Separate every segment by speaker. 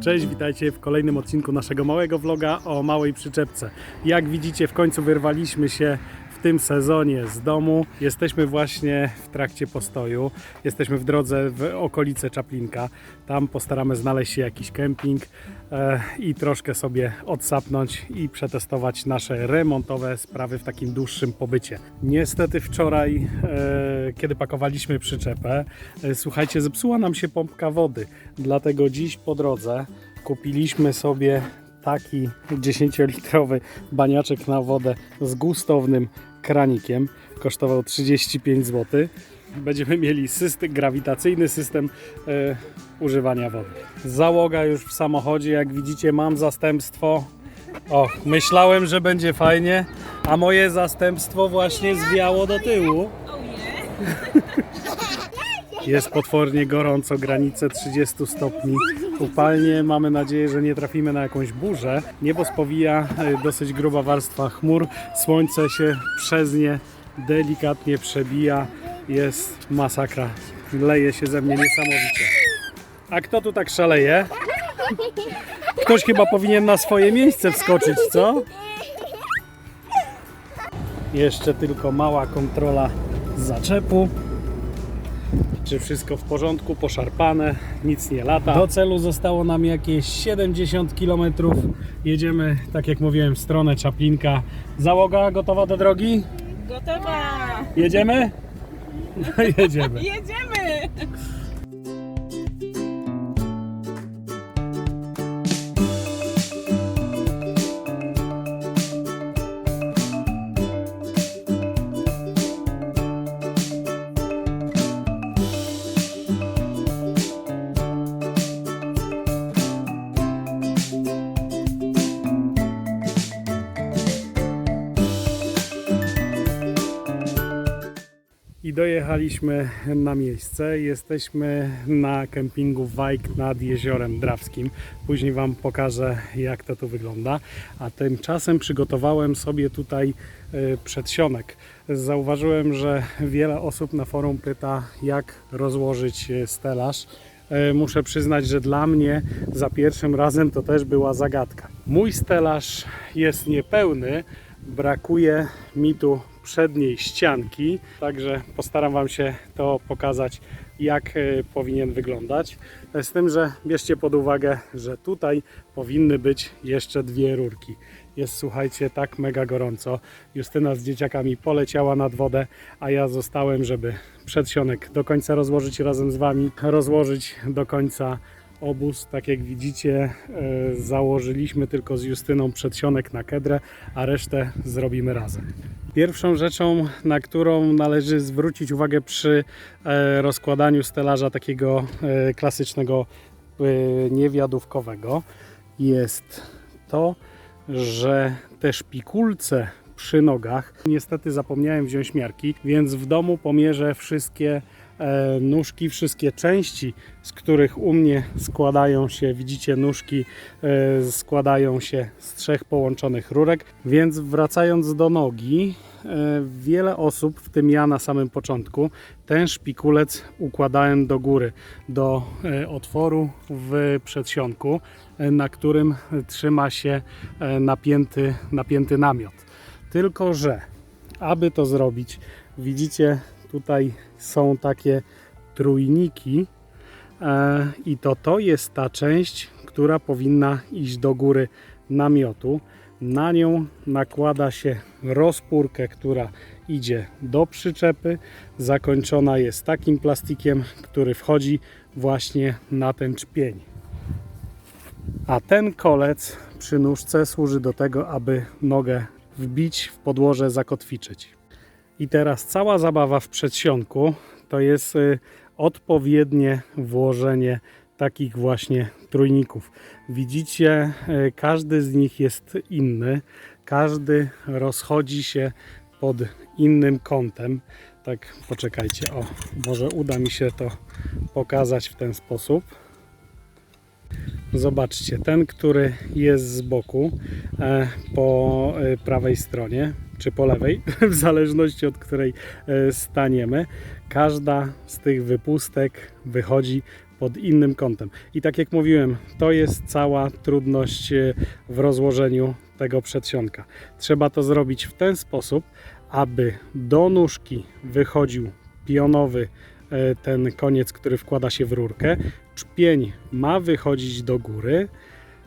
Speaker 1: Cześć, witajcie w kolejnym odcinku naszego małego vloga o małej przyczepce. Jak widzicie, w końcu wyrwaliśmy się tym sezonie z domu. Jesteśmy właśnie w trakcie postoju. Jesteśmy w drodze w okolice Czaplinka. Tam postaramy znaleźć się jakiś kemping e, i troszkę sobie odsapnąć i przetestować nasze remontowe sprawy w takim dłuższym pobycie. Niestety wczoraj, e, kiedy pakowaliśmy przyczepę, e, słuchajcie, zepsuła nam się pompka wody. Dlatego dziś po drodze kupiliśmy sobie taki 10-litrowy baniaczek na wodę z gustownym kranikiem. Kosztował 35 zł. Będziemy mieli system, grawitacyjny system e, używania wody. Załoga już w samochodzie, jak widzicie mam zastępstwo. O, myślałem, że będzie fajnie, a moje zastępstwo właśnie zwiało do tyłu. Jest potwornie gorąco, granice 30 stopni. Upalnie mamy nadzieję, że nie trafimy na jakąś burzę. Niebo spowija e, dosyć gruba warstwa chmur. Słońce się przez nie delikatnie przebija. Jest masakra. Leje się ze mnie niesamowicie. A kto tu tak szaleje? Ktoś chyba powinien na swoje miejsce wskoczyć, co? Jeszcze tylko mała kontrola zaczepu czy wszystko w porządku, poszarpane, nic nie lata. Do celu zostało nam jakieś 70 km. Jedziemy, tak jak mówiłem, w stronę Czaplinka. Załoga gotowa do drogi?
Speaker 2: Gotowa!
Speaker 1: Jedziemy? No, jedziemy.
Speaker 2: Jedziemy!
Speaker 1: I dojechaliśmy na miejsce. Jesteśmy na kempingu Wajk nad jeziorem Drawskim. Później Wam pokażę, jak to tu wygląda. A tymczasem przygotowałem sobie tutaj e, przedsionek. Zauważyłem, że wiele osób na forum pyta, jak rozłożyć e, stelaż. E, Muszę przyznać, że dla mnie za pierwszym razem to też była zagadka. Mój stelaż jest niepełny, brakuje mi tu przedniej ścianki, także postaram Wam się to pokazać, jak e, powinien wyglądać. Z tym, że bierzcie pod uwagę, że tutaj powinny być jeszcze dwie rurki. Jest, słuchajcie, tak mega gorąco. Justyna z dzieciakami poleciała nad wodę, a ja zostałem, żeby przedsionek do końca rozłożyć razem z Wami, rozłożyć do końca obóz. Tak jak widzicie, e, założyliśmy tylko z Justyną przedsionek na kedrę, a resztę zrobimy razem. Pierwszą rzeczą, na którą należy zwrócić uwagę przy e, rozkładaniu stelaża takiego e, klasycznego niewiadówkowego, jest to, że te szpikulce przy nogach, niestety zapomniałem wziąć miarki, więc w domu pomierzę wszystkie nóżki, wszystkie części, z których u mnie składają się, widzicie, nóżki e, składają się z trzech połączonych rurek, więc wracając do nogi, e, wiele osób, w tym ja na samym początku, ten szpikulec układałem do góry, do e, otworu w przedsionku, e, na którym trzyma się e, napięty, napięty namiot. Tylko, że aby to zrobić, widzicie, tutaj są takie trójniki e, i to to jest ta część, która powinna iść do góry namiotu. Na nią nakłada się rozpórkę, która idzie do przyczepy. Zakończona jest takim plastikiem, który wchodzi właśnie na ten czpień. A ten kolec przy nóżce służy do tego, aby nogę wbić w podłoże, zakotwiczyć. I teraz cała zabawa w przedsionku to jest y, odpowiednie włożenie takich właśnie trójników. Widzicie, y, każdy z nich jest inny, każdy rozchodzi się pod innym kątem. Tak, poczekajcie, o, może uda mi się to pokazać w ten sposób. Zobaczcie, ten, który jest z boku e, po e, prawej stronie, czy po lewej, w zależności od której e, staniemy, każda z tych wypustek wychodzi pod innym kątem. I tak jak mówiłem, to jest cała trudność w rozłożeniu tego przedsionka. Trzeba to zrobić w ten sposób, aby do nóżki wychodził pionowy ten koniec, który wkłada się w rurkę. Czpień ma wychodzić do góry.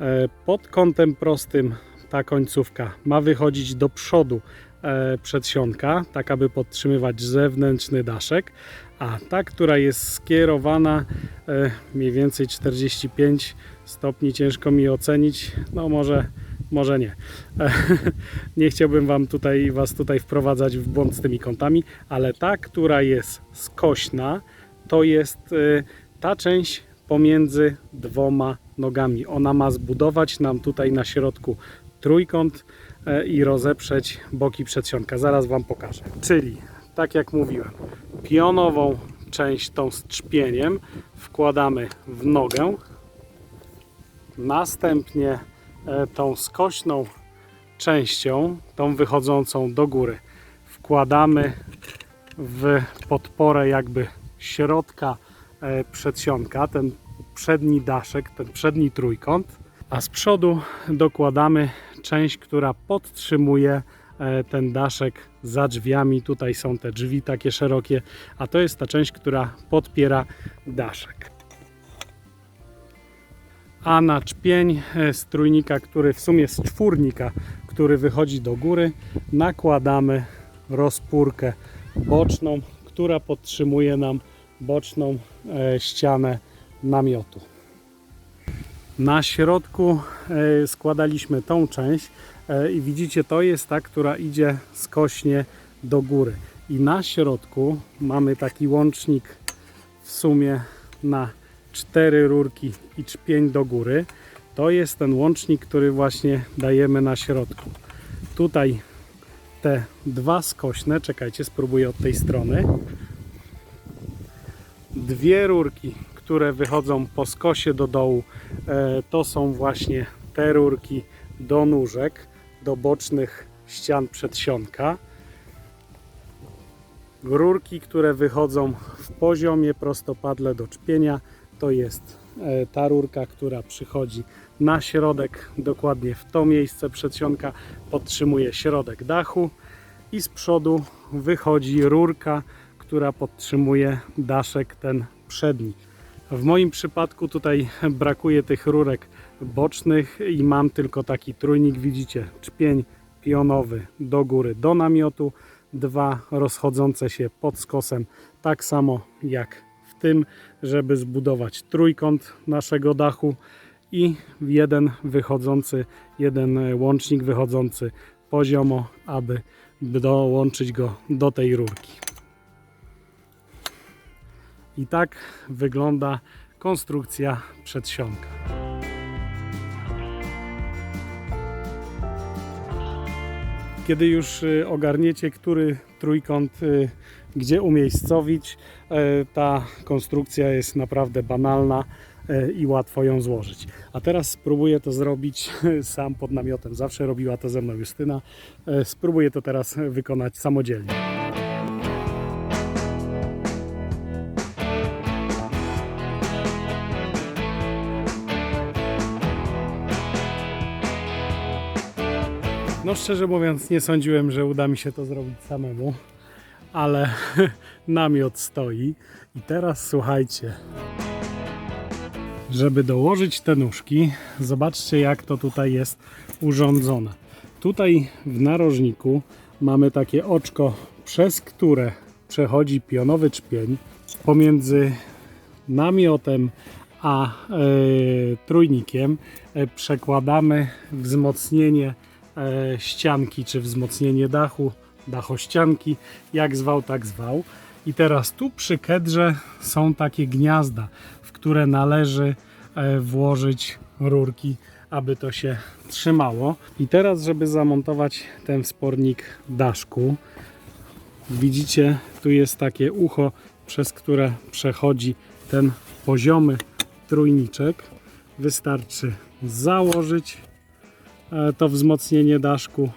Speaker 1: E, Pod kątem prostym ta końcówka ma wychodzić do przodu e, przedsionka, tak aby podtrzymywać zewnętrzny daszek, a ta, która jest skierowana e, mniej więcej 45 stopni, ciężko mi ocenić, no może, może nie. Nie chciałbym wam tutaj, was tutaj wprowadzać w błąd z tymi kątami, ale ta, która jest skośna, to jest e, ta część pomiędzy dwoma nogami. Ona ma zbudować nam tutaj na środku trójkąt e, i rozeprzeć boki przedsionka. Zaraz Wam pokażę. Czyli, tak jak mówiłem, pionową część tą z trzpieniem wkładamy w nogę. Następnie tą skośną częścią, tą wychodzącą do góry, wkładamy w podporę jakby środka e, przedsionka, ten przedni daszek, ten przedni trójkąt, a z przodu dokładamy część, która podtrzymuje e, ten daszek za drzwiami. Tutaj są te drzwi takie szerokie, a to jest ta część, która podpiera daszek. A na czpień e, z trójnika, który w sumie z czwórnika, który wychodzi do góry, nakładamy rozpórkę boczną, która podtrzymuje nam boczną e, ścianę namiotu. Na środku e, składaliśmy tą część e, i widzicie, to jest ta, która idzie skośnie do góry. I na środku mamy taki łącznik w sumie na cztery rurki i czpień do góry. To jest ten łącznik, który właśnie dajemy na środku. Tutaj te dwa skośne, czekajcie, spróbuję od tej strony. Dwie rurki, które wychodzą po skosie do dołu, e, to są właśnie te rurki do nóżek, do bocznych ścian przedsionka. Rurki, które wychodzą w poziomie prostopadle do czpienia, to jest e, ta rurka, która przychodzi na środek, dokładnie w to miejsce przedsionka, podtrzymuje środek dachu i z przodu wychodzi rurka, która podtrzymuje daszek ten przedni. W moim przypadku tutaj brakuje tych rurek bocznych i mam tylko taki trójnik, widzicie, czpień pionowy do góry do namiotu, dwa rozchodzące się pod skosem, tak samo jak tym, żeby zbudować trójkąt naszego dachu i jeden wychodzący, jeden łącznik wychodzący poziomo, aby dołączyć go do tej rurki. I tak wygląda konstrukcja przedsionka. Kiedy już y, ogarniecie, który trójkąt y, gdzie umiejscowić, y, ta konstrukcja jest naprawdę banalna i łatwo ją złożyć. A teraz spróbuję to zrobić sam pod namiotem. Zawsze robiła to ze mną Justyna. Spróbuję to teraz wykonać samodzielnie. No szczerze mówiąc nie sądziłem, że uda mi się to zrobić samemu, ale namiot stoi i teraz słuchajcie. Żeby dołożyć te nóżki, zobaczcie jak to tutaj jest urządzone. Tutaj w narożniku mamy takie oczko, przez które przechodzi pionowy czpień pomiędzy namiotem a e, trójnikiem e, przekładamy wzmocnienie ścianki czy wzmocnienie dachu, dachościanki, jak zwał, tak zwał. I teraz tu przy kedrze są takie gniazda, w które należy e, włożyć rurki, aby to się trzymało. I teraz, żeby zamontować ten wspornik daszku, widzicie, tu jest takie ucho, przez które przechodzi ten poziomy trójniczek. Wystarczy założyć e, to wzmocnienie daszku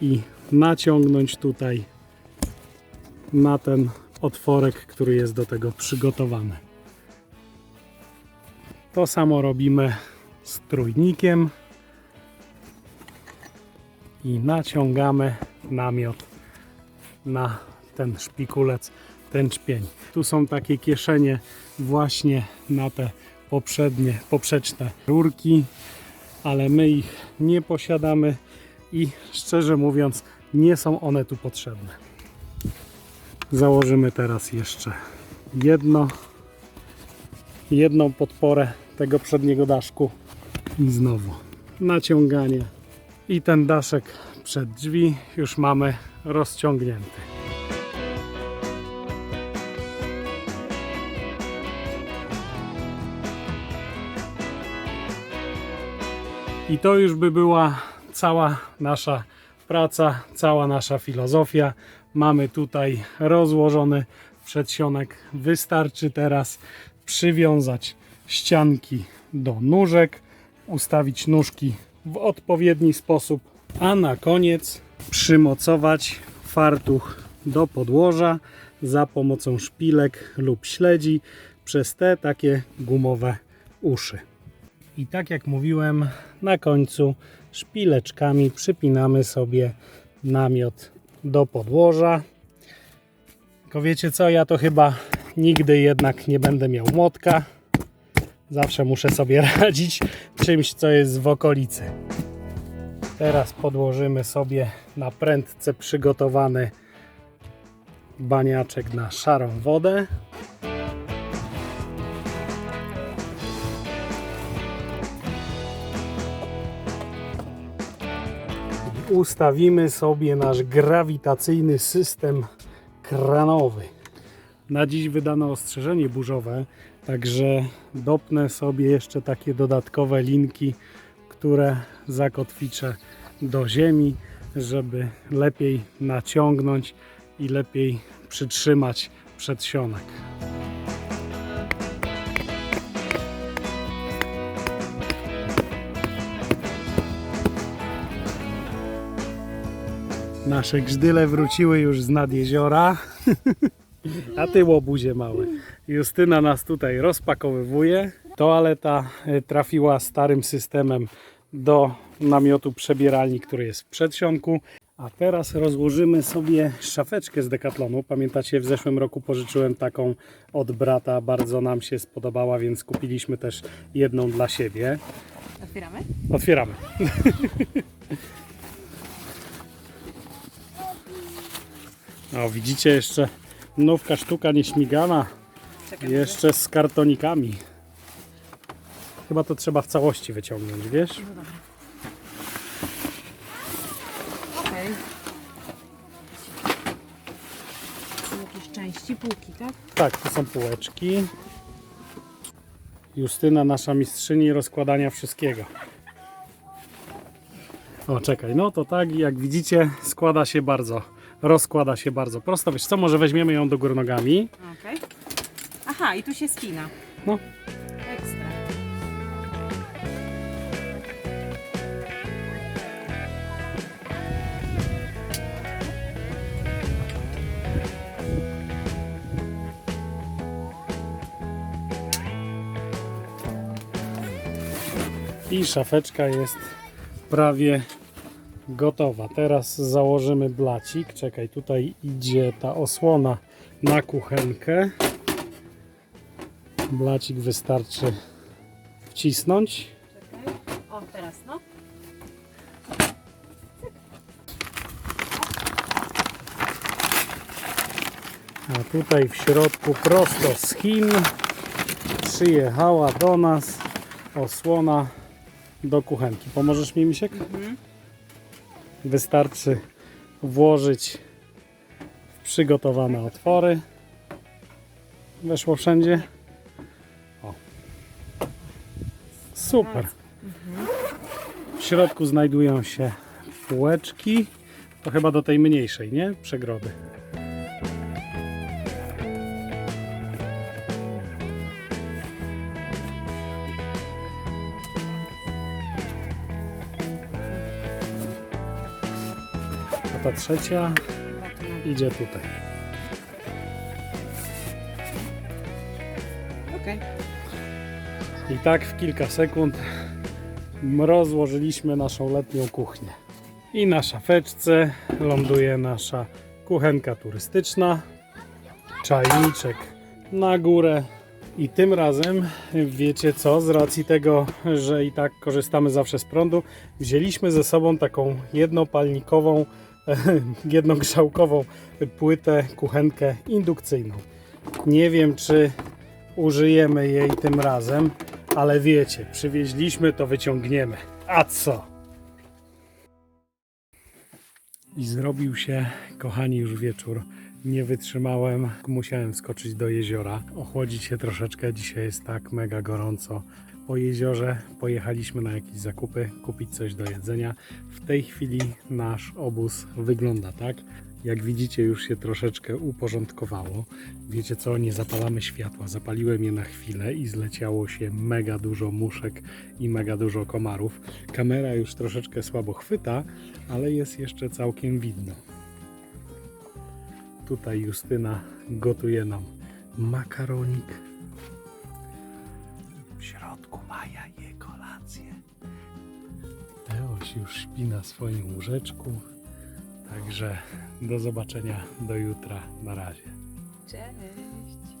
Speaker 1: i naciągnąć tutaj na ten otworek, który jest do tego przygotowany. To samo robimy z trójnikiem i naciągamy namiot na ten szpikulec, ten czpień. Tu są takie kieszenie właśnie na te poprzednie, poprzeczne rurki, ale my ich nie posiadamy i szczerze mówiąc nie są one tu potrzebne. Założymy teraz jeszcze jedno, jedną podporę tego przedniego daszku i znowu naciąganie i ten daszek przed drzwi już mamy rozciągnięty. I to już by była cała nasza praca, cała nasza filozofia. Mamy tutaj rozłożony przedsionek. Wystarczy teraz przywiązać ścianki do nóżek, ustawić nóżki w odpowiedni sposób, a na koniec przymocować fartuch do podłoża za pomocą szpilek lub śledzi przez te takie gumowe uszy. I tak jak mówiłem, na końcu szpileczkami przypinamy sobie namiot do podłoża. Tylko wiecie co, ja to chyba nigdy jednak nie będę miał młotka. Zawsze muszę sobie radzić czymś, co jest w okolicy. Teraz podłożymy sobie na prędce przygotowany baniaczek na szarą wodę. Ustawimy sobie nasz grawitacyjny system kranowy. Na dziś wydano ostrzeżenie burzowe, także dopnę sobie jeszcze takie dodatkowe linki, które zakotwiczę do ziemi, żeby lepiej naciągnąć i lepiej przytrzymać przedsionek. Nasze grzdyle wróciły już z nad jeziora. A ty łobuzie mały. Justyna nas tutaj rozpakowywuje. Toaleta e, trafiła starym systemem do namiotu przebieralni, który jest w przedsionku. A teraz rozłożymy sobie szafeczkę z Decathlonu. Pamiętacie, w zeszłym roku pożyczyłem taką od brata. Bardzo nam się spodobała, więc kupiliśmy też jedną dla siebie.
Speaker 2: Otwieramy?
Speaker 1: Otwieramy. O, widzicie jeszcze nówka sztuka nieśmigana.
Speaker 2: Czekaj.
Speaker 1: Jeszcze z kartonikami. Chyba to trzeba w całości wyciągnąć, wiesz?
Speaker 2: No dobra. Okej. Są jakieś części półki, tak?
Speaker 1: Tak, to są półeczki. Justyna, nasza mistrzyni rozkładania wszystkiego. O, czekaj, no to tak, jak widzicie, składa się bardzo, rozkłada się bardzo prosto. Wiesz co, może weźmiemy ją do góry nogami.
Speaker 2: Okej. Aha, i tu się spina.
Speaker 1: No,
Speaker 2: Ekstra.
Speaker 1: i szafeczka jest prawie gotowa. Teraz założymy blacik. Czekaj, tutaj idzie ta osłona na kuchenkę. Blacik wystarczy wcisnąć.
Speaker 2: Czekaj. O, teraz no.
Speaker 1: A tutaj w środku prosto z Chin przyjechała do nas osłona do kuchenki. Pomożesz mi, Misiek? Wystarczy włożyć w przygotowane otwory. Weszło wszędzie. O. Super. W środku znajdują się półeczki. To chyba do tej mniejszej, nie? Przegrody. Ta trzecia idzie tutaj.
Speaker 2: Okej.
Speaker 1: I tak w kilka sekund rozłożyliśmy naszą letnią kuchnię. I na szafeczce ląduje nasza kuchenka turystyczna, czajniczek na górę. I tym razem, wiecie co, z racji tego, że i tak korzystamy zawsze z prądu, wzięliśmy ze sobą taką jednopalnikową, jednogrzałkową płytę, kuchenkę indukcyjną. Nie wiem, czy użyjemy jej tym razem, ale wiecie, przywieźliśmy, to wyciągniemy. A co? I zrobił się, kochani, już wieczór. Nie wytrzymałem, musiałem skoczyć do jeziora, ochłodzić się troszeczkę. Dzisiaj jest tak mega gorąco. Po jeziorze pojechaliśmy na jakieś zakupy, kupić coś do jedzenia. W tej chwili nasz obóz wygląda tak. Jak widzicie, już się troszeczkę uporządkowało. Wiecie co, nie zapalamy światła. Zapaliłem je na chwilę i zleciało się mega dużo muszek i mega dużo komarów. Kamera już troszeczkę słabo chwyta, ale jest jeszcze całkiem widno. Tutaj Justyna gotuje nam makaronik. W środku Maja je kolację. Leoś już śpi na swoim łóżeczku. Także do zobaczenia do jutra. Na razie.
Speaker 2: Cześć.